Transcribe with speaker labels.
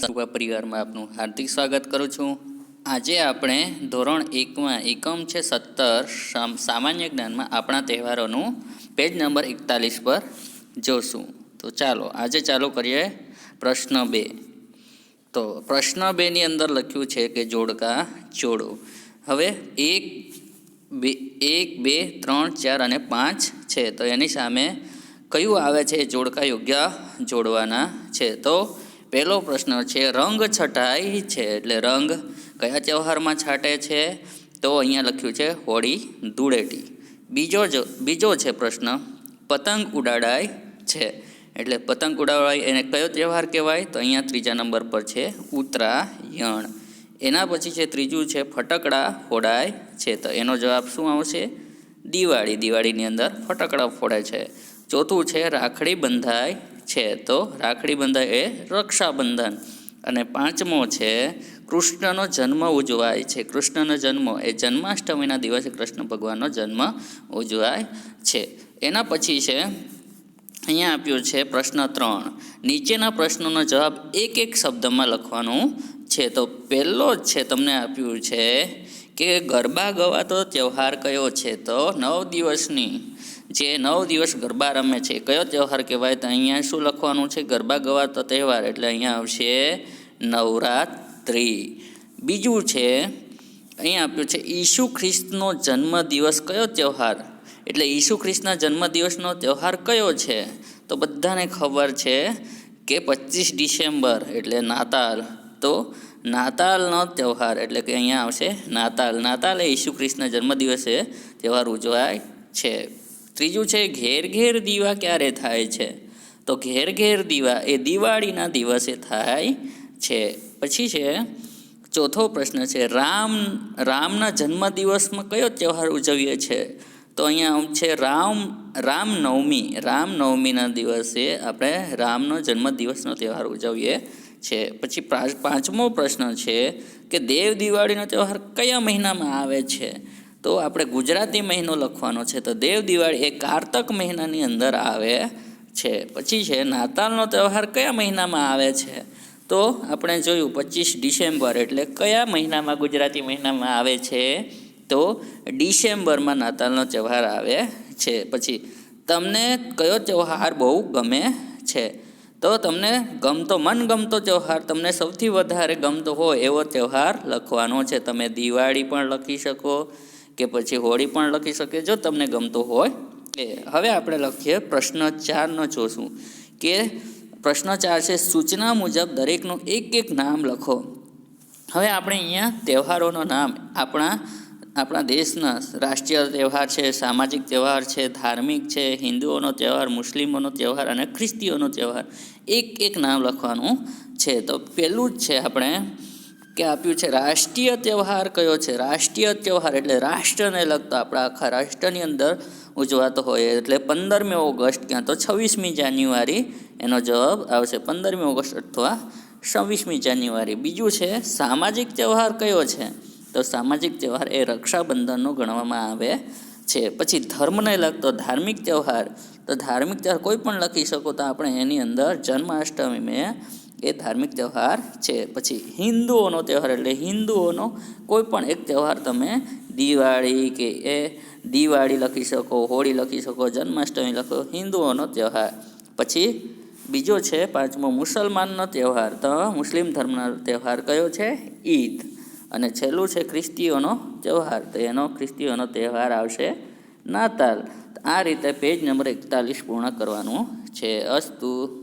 Speaker 1: સગા પરિવારમાં આપનું હાર્દિક સ્વાગત કરું છું. આજે આપણે ધોરણ એકમાં એકમ છે સત્તર સામ- સામાન્ય જ્ઞાનમાં આપણા તહેવારોનું પેજ નંબર એકતાલીસ પર જોશું. તો ચાલો, આજે ચાલુ કરીએ પ્રશ્ન બે. તો પ્રશ્ન બેની અંદર લખ્યું છે કે જોડકા જોડો. હવે એક, બે એક, બે, ત્રણ, ચાર અને પાંચ છે. તો એની સામે કયું આવે છે? જોડકા યોગ્ય જોડવાના છે. તો પહેલો પ્રશ્ન છે, રંગ છટાઈ છે એટલે રંગ કયા તહેવારમાં છાંટે છે? તો અહીંયા લખ્યું છે, હોળી ધૂળેટી. બીજો જ, બીજો છે પ્રશ્ન, પતંગ ઉડાડાય છે. એટલે પતંગ ઉડાવાય એને કયો તહેવાર કહેવાય? તો અહીંયા ત્રીજા નંબર પર છે, ઉત્તરાયણ. એના પછી છે ત્રીજું છે, ફટકડા ફોડાય છે. તો એનો જવાબ શું આવશે? દિવાળી. દિવાળીની અંદર ફટકડા ફોડે છે. ચોથું છે, રાખડી બંધાય છે, તો રાખડી બંધાય એ રક્ષાબંધન. અને પાંચમો છે, કૃષ્ણનો જન્મ ઉજવાય છે. કૃષ્ણનો જન્મ એ જન્માષ્ટમીના દિવસે કૃષ્ણ ભગવાનનો જન્મ ઉજવાય છે. એના પછી છે, અહીંયા આપ્યું છે પ્રશ્ન ત્રણ. નીચેના પ્રશ્નોનો જવાબ એક એક શબ્દમાં લખવાનું છે. તો પહેલો જ છે, તમને આપ્યું છે કે ગરબા ગવાતો તહેવાર કયો છે? તો નવ દિવસની જે નવ દિવસ ગરબા રમે છે. કયો તહેવાર કહેવાય? તો અહીંયા શું લખવાનું છે? ગરબા ગવાતો તહેવાર એટલે અહીંયા આવશે નવરાત્રિ. બીજું છે, અહીંયા આપ્યું છે, ઈસુ ખ્રિસ્તનો જન્મ દિવસ કયો તહેવાર? એટલે ઈસુ ખ્રિસ્તના જન્મદિવસનો તહેવાર કયો છે? તો બધાને ખબર છે કે પચીસ ડિસેમ્બર એટલે નાતાલ. તો નાતાલનો તહેવાર એટલે કે અહીંયા આવશે નાતાલ. નાતાલ એ ઈસુ ખ્રિસ્તના જન્મદિવસે તહેવાર ઉજવાય છે. ત્રીજું છે, ઘેર ઘેર દીવા ક્યારે થાય છે? તો ઘેર ઘેર દીવા એ દિવાળીના દિવસે થાય છે. પછી છે, ચોથો પ્રશ્ન છે, રામ, રામના જન્મદિવસમાં કયો તહેવાર ઉજવીએ છીએ તો અહીંયા છે, રામ, રામનવમી, રામનવમીના દિવસે આપણે રામનો જન્મદિવસનો તહેવાર ઉજવીએ છે. પછી પાંચમો પ્રશ્ન છે કે દેવ દિવાળીનો તહેવાર કયા મહિનામાં આવે છે? તો આપણે ગુજરાતી મહિનો લખવાનો છે. તો દેવ દિવાળી એ કારતક મહિનાની અંદર આવે છે. પછી છે નાતાલનો તહેવાર કયા મહિનામાં આવે છે? તો આપણે જોયું પચીસ ડિસેમ્બર એટલે કયા મહિનામાં ગુજરાતી મહિનામાં આવે છે? તો ડિસેમ્બરમાં નાતાલનો તહેવાર આવે છે. પછી તમને કયો તહેવાર બહુ ગમે છે? તો તમને ગમતો, મનગમતો તહેવાર તમને સૌથી વધારે ગમતો હોય એવો તહેવાર લખવાનો છે. તમે દિવાળી પણ લખી શકો કે પછી હોળી પણ લખી શકે, જો તમને ગમતો હોય. એ, હવે આપણે લખીએ પ્રશ્ન ચારનો જોશું કે પ્રશ્ન ચાર છે, સૂચના મુજબ દરેકનું એક એક નામ લખો. હવે આપણે અહીંયા તહેવારોનો નામ, આપણા આપણા દેશના રાષ્ટ્રીય તહેવાર છે, સામાજિક તહેવાર છે, ધાર્મિક છે, હિન્દુઓનો તહેવાર, મુસ્લિમોનો તહેવાર અને ખ્રિસ્તીઓનો તહેવાર, એક એક નામ લખવાનું છે. તો પહેલું જ છે આપણે કે આપ્યું છે, રાષ્ટ્રીય તહેવાર કયો છે? રાષ્ટ્રીય તહેવાર એટલે રાષ્ટ્રને લગતો આપણા આખા રાષ્ટ્રની અંદર ઉજવાતો હોય. એટલે પંદરમી ઓગસ્ટ, ક્યાં તો છવ્વીસમી જાન્યુઆરી, એનો જવાબ આવશે પંદરમી ઓગસ્ટ અથવા છવ્વીસમી જાન્યુઆરી. બીજું છે, સામાજિક તહેવાર કયો છે? તો સામાજિક તહેવાર એ રક્ષાબંધનનો ગણવામાં આવે છે. પછી ધર્મને લગતો ધાર્મિક તહેવાર. તો ધાર્મિક તહેવાર કોઈ પણ લખી શકો તો આપણે એની અંદર જન્માષ્ટમી મેં એ ધાર્મિક તહેવાર છે. પછી હિન્દુઓનો તહેવાર એટલે હિન્દુઓનો કોઈ પણ એક તહેવાર તમે દિવાળી કે એ દિવાળી લખી શકો, હોળી લખી શકો, જન્માષ્ટમી લખો, હિન્દુઓનો તહેવાર. પછી બીજો છે પાંચમો મુસલમાનનો તહેવાર. તો મુસ્લિમ ધર્મનો તહેવાર કયો છે? ઈદ. અને છેલ્લું છે ખ્રિસ્તીઓનો તહેવાર. તો એનો ખ્રિસ્તીઓનો તહેવાર આવશે નાતાલ. આ રીતે પેજ નંબર એકતાલીસ પૂર્ણ કરવાનું છે. અસ્તુ.